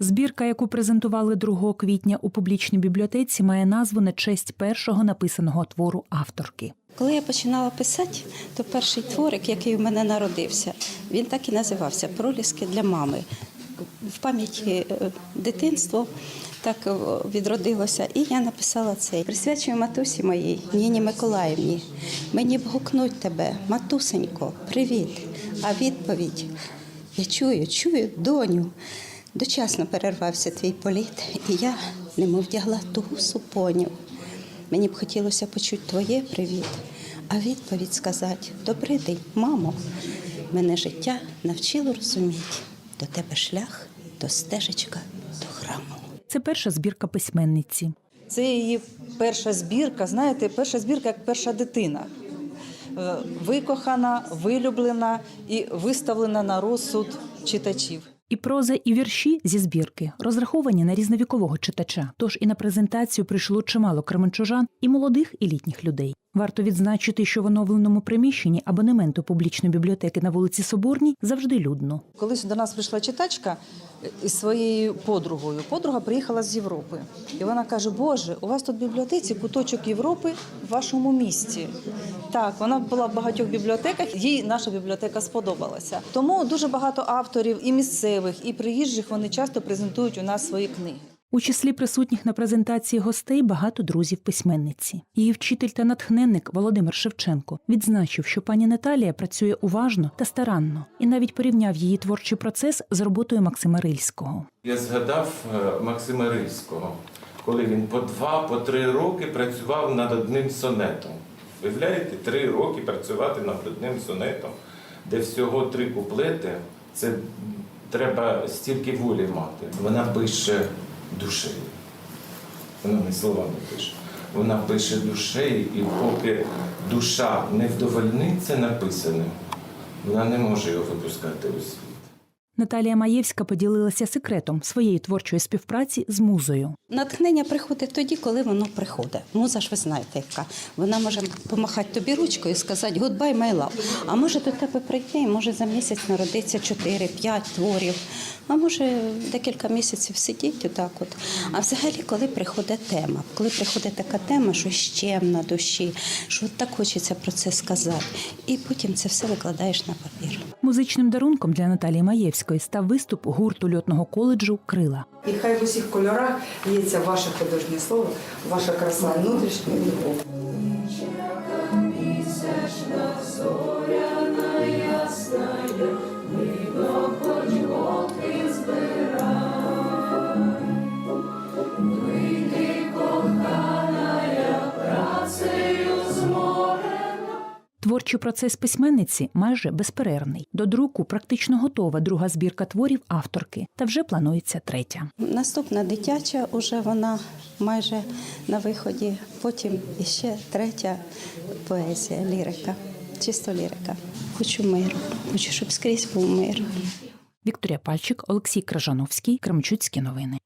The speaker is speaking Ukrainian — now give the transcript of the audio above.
Збірка, яку презентували 2 квітня у публічній бібліотеці, має назву на честь першого написаного твору авторки. Коли я починала писати, то перший творик, який у мене народився, він так і називався Проліски для мами. В пам'яті е, дитинство так е, відродилося, і я написала цей. Присвячую матусі моїй Ніні Миколаївні. Мені б гукнуть тебе, матусенько, привіт. А відповідь я чую, чую, доню. Дочасно перервався твій політ, і я немов вдягла тугу супоню. Мені б хотілося почути твоє привіт, а відповідь сказати Добрий день, мамо. Мене життя навчило розуміти до тебе шлях, до стежечка, до храму. Це перша збірка письменниці. Це її перша збірка, знаєте, перша збірка як перша дитина. Е, Викохана, вилюблена і виставлена на розсуд читачів. І проза, і вірші зі збірки розраховані на різновікового читача. Тож і на презентацію прийшло чимало кременчужан і молодих, і літніх людей. Варто відзначити, що в оновленому приміщенні абонементу публічної бібліотеки на вулиці Соборній завжди людно. Колись до нас прийшла читачка із своєю подругою. Подруга приїхала з Європи. І вона каже: Боже, у вас тут в бібліотеці куточок Європи в вашому місті. Так, вона була в багатьох бібліотеках, їй наша бібліотека сподобалася. Тому дуже багато авторів і місцевих, і приїжджих вони часто презентують у нас свої книги. У числі присутніх на презентації гостей багато друзів письменниці. Її вчитель та натхненник Володимир Шевченко відзначив, що пані Наталія працює уважно та старанно, і навіть порівняв її творчий процес з роботою Максима Рильського. Я згадав е, Максима Рильського, коли він по два, по три роки працював над одним сонетом. Виявляєте, три роки працювати над одним сонетом, де всього три куплети, це треба стільки волі мати. Вона пише душею. Вона не словами пише. Вона пише душею, і поки душа не вдовольниться написаним, вона не може його випускати у світ. Наталія Маєвська поділилася секретом своєї творчої співпраці з музою. Натхнення приходить тоді, коли воно приходить. Муза ж ви знаєте, яка вона може помахати тобі ручкою і сказати «Goodbye, my love». А може до тебе прийти, і може за місяць народиться 4-5 творів, а може декілька місяців сидіти отак. От. А взагалі, коли приходить тема, коли приходить така тема, що ще на душі, що так хочеться про це сказати, і потім це все викладаєш на папір. Музичним дарунком для Наталії Маєвської став виступ гурту льотного коледжу Крила. І хай в усіх кольорах є це ваше художнє слово, ваша краса внутрішня і любов. Творчий процес письменниці майже безперервний. До друку практично готова друга збірка творів авторки, та вже планується третя. Наступна дитяча, уже вона майже на виході. Потім іще третя поезія, лірика, чисто лірика. Хочу миру, хочу, щоб скрізь був мир. Вікторія Пальчик, Олексій Кражановський, Кремчуцькі новини.